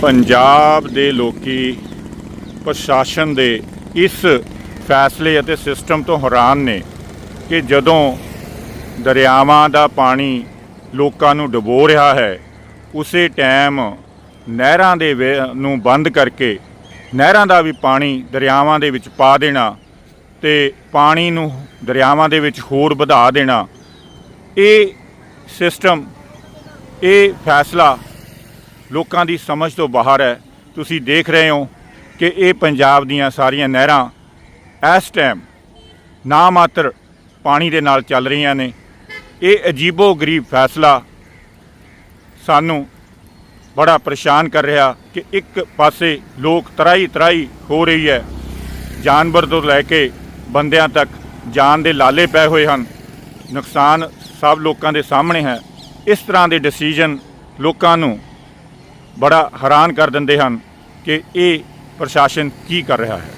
ਪੰਜਾਬ ਦੇ ਲੋਕੀ ਪ੍ਰਸ਼ਾਸਨ ਦੇ ਇਸ ਫੈਸਲੇ ਅਤੇ ਸਿਸਟਮ ਤੋਂ ਹੈਰਾਨ ਨੇ ਕਿ ਜਦੋਂ ਦਰਿਆਵਾਂ ਦਾ ਪਾਣੀ ਲੋਕਾਂ ਨੂੰ ਡੁਬੋ ਰਿਹਾ ਹੈ, ਉਸੇ ਟਾਈਮ ਨਹਿਰਾਂ ਦੇ ਵੇ- ਨੂੰ ਬੰਦ ਕਰਕੇ ਨਹਿਰਾਂ ਦਾ ਵੀ ਪਾਣੀ ਦਰਿਆਵਾਂ ਦੇ ਵਿੱਚ ਪਾ ਦੇਣਾ ਤੇ ਪਾਣੀ ਨੂੰ ਦਰਿਆਵਾਂ ਦੇ ਵਿੱਚ ਹੋਰ ਵਧਾ ਦੇਣਾ, ਇਹ ਸਿਸਟਮ, ਇਹ ਫੈਸਲਾ ਲੋਕਾਂ ਦੀ ਸਮਝ ਤੋਂ ਬਾਹਰ ਹੈ। ਤੁਸੀਂ ਦੇਖ ਰਹੇ ਹੋ ਕਿ ਇਹ ਪੰਜਾਬ ਦੀਆਂ ਸਾਰੀਆਂ ਨਹਿਰਾਂ ਇਸ ਟਾਈਮ ਨਾ ਮਾਤਰ ਪਾਣੀ ਦੇ ਨਾਲ ਚੱਲ ਰਹੀਆਂ ਨੇ। ਇਹ ਅਜੀਬੋ ਗਰੀਬ ਫੈਸਲਾ ਸਾਨੂੰ ਬੜਾ ਪਰੇਸ਼ਾਨ ਕਰ ਰਿਹਾ ਕਿ ਇੱਕ ਪਾਸੇ ਲੋਕ ਤਰਾਈ ਤਰਾਈ ਹੋ ਰਹੀ ਹੈ। ਜਾਨਵਰ ਤੋਂ ਲੈ ਕੇ ਬੰਦਿਆਂ ਤੱਕ ਜਾਨ ਦੇ ਲਾਲੇ ਪਏ ਹੋਏ ਹਨ। ਨੁਕਸਾਨ ਸਭ ਲੋਕਾਂ ਦੇ ਸਾਹਮਣੇ ਹੈ। ਇਸ ਤਰ੍ਹਾਂ ਦੇ ਡਿਸੀਜਨ ਲੋਕਾਂ ਨੂੰ ਬੜਾ ਹੈਰਾਨ ਕਰ ਦਿੰਦੇ ਹਨ ਕਿ ਇਹ ਪ੍ਰਸ਼ਾਸਨ ਕੀ ਕਰ ਰਿਹਾ ਹੈ।